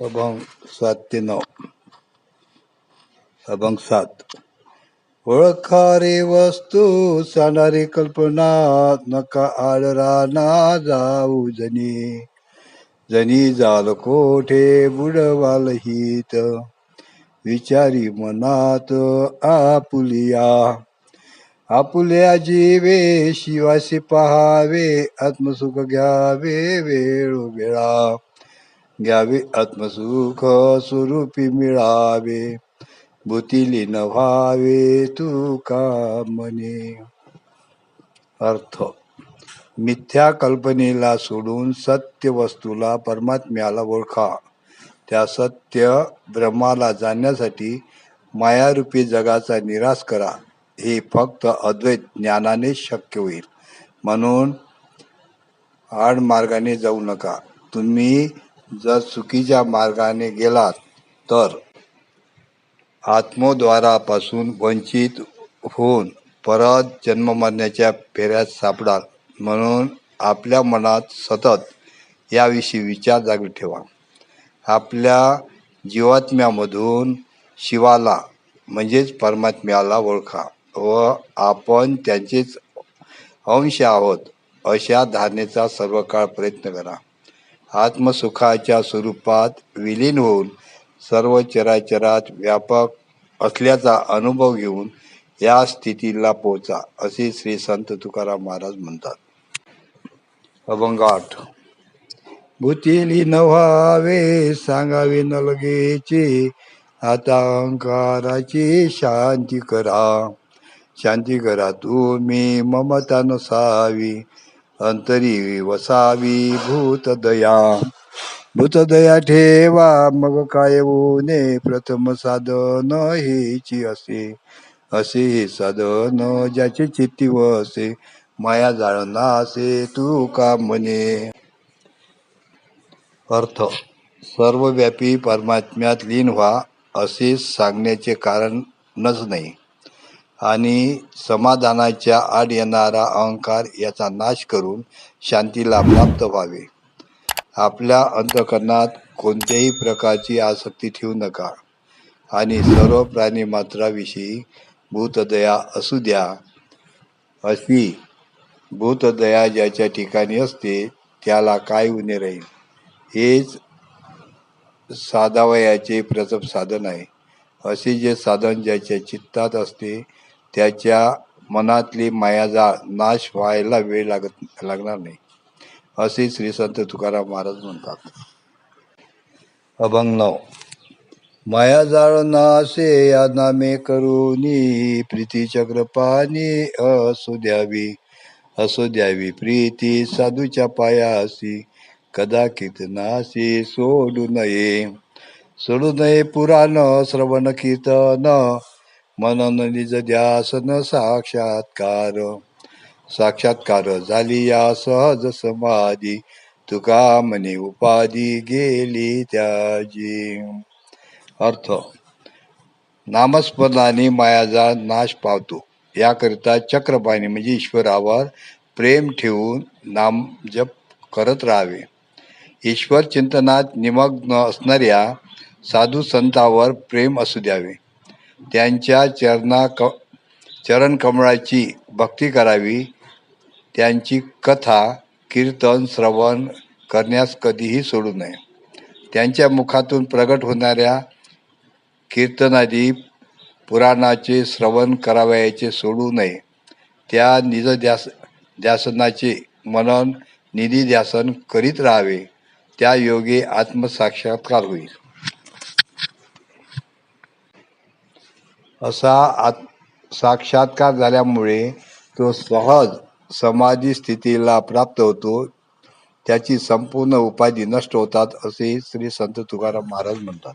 अभंग सात ते नऊ. अभंग सात. ओळखारे वस्तू सांगणारी कल्पना नका आडरा ना जाऊ जनी. जनी जाल कोठे बुडवाल हित? विचारी मनात आपुलिया. आपुल्या जीवे शिवासी पहावे आत्मसुख घ्यावे वेळोवेळा. घ्यावे आत्मसुख स्वरूपी मिळावे. भूतीली न व्हावे तू का म्हणे? अर्थ मिथ्या कल्पनेला सोडून सत्य वस्तूला परमात्म्याला ओळखा. त्या सत्य ब्रह्माला जाणण्यासाठी मायारूपी जगाचा निराश करा. हे फक्त अद्वैत ज्ञानाने शक्य होईल. म्हणून आड मार्गाने जाऊ नका. तुम्ही जर चुकीच्या मार्गाने गेलात तर आत्मद्वारापासून वंचित होऊन परत जन्म मरण्याच्या फेऱ्यात सापडाल. म्हणून आपल्या मनात सतत याविषयी विचार जागृत ठेवा. आपल्या जीवात्म्यामधून शिवाला म्हणजेच परमात्म्याला ओळखा व आपण त्यांचेच अंश आहोत अशा धारणेचा सर्व काळ प्रयत्न करा. आत्मसुखाच्या स्वरूपात विलीन होऊन सर्व चराचरात व्यापक असल्याचा अनुभव घेऊन या स्थितीला पोचा असे श्री संत तुकाराम महाराज म्हणतात. अभंग आठ. भूतीली न व्हावे सांगावे न लगेचे आता अंकाराची शांती करा. शांती करा तुम्ही ममता नसावी. अंतरी वसावी भूतदया. भूतदया ठेवा मग काय ऊने प्रथम साधन हेची असे. असे हे साधन ज्याचे चित्ती वसे माया जाळनासे तू का म्हणे? अर्थ सर्वव्यापी परमात्म्यात लीन व्हा असे सांगण्याचे कारणच नाही. आणि समाधानाच्या आड येणारा अहंकार याचा नाश करून शांतीला प्राप्त व्हावे. आपल्या अंतकरणात कोणत्याही प्रकारची आसक्ती ठेवू नका. आणि सर्व प्राणी मात्राविषयी भूतदया असू द्या. अशी भूतदया ज्याच्या ठिकाणी असते त्याला काय उणे राहील? हेच साधावयाचे प्रथम साधन आहे. असे जे साधन ज्याच्या चित्तात असते त्याच्या मनातली मायाजाळ नाश व्हायला वेळ लागत लागणार नाही. असे श्री संत तुकाराम महाराज म्हणतात. अभंग नव मायाजाळ नासे या नामे करुनी प्रीती चक्रपाणी असू द्यावी असू द्यावी प्रीती साधूच्या पायासी कदाचित नासी सोडू नये. सोडू नये पुराण श्रवण कीर्तन मनन निज ध्यासन साक्षात्कार. साक्षात्कार झाली या सहज समाधी. तुका म्हणे उपाधी गेली त्याची. अर्थ नामस्मरणाने मायाचा नाश पावतो. याकरिता चक्रपाणी म्हणजे ईश्वरावर प्रेम ठेवून नाम जप करत राहावे. ईश्वर चिंतनात निमग्न असणाऱ्या साधू संतावर प्रेम असू द्यावे. त्यांच्या चरणा क चरण कमळाची भक्ती करावी. त्यांची कथा कीर्तन श्रवण करण्यास कधीही सोडू नये. त्यांच्या मुखातून प्रगट होणाऱ्या कीर्तनादी पुराणाचे श्रवण करावयाचे सोडू नये. त्या निज ध्यास ध्यासनाचे मनन निधी ध्यासन करीत राहावे. त्या योगे आत्मसाक्षात्कार होईल. असा आत साक्षात्कार झाल्यामुळे तो सहज समाधी स्थितीला प्राप्त होतो. त्याची संपूर्ण उपाधी नष्ट होतात असे श्री संत तुकाराम महाराज म्हणतात.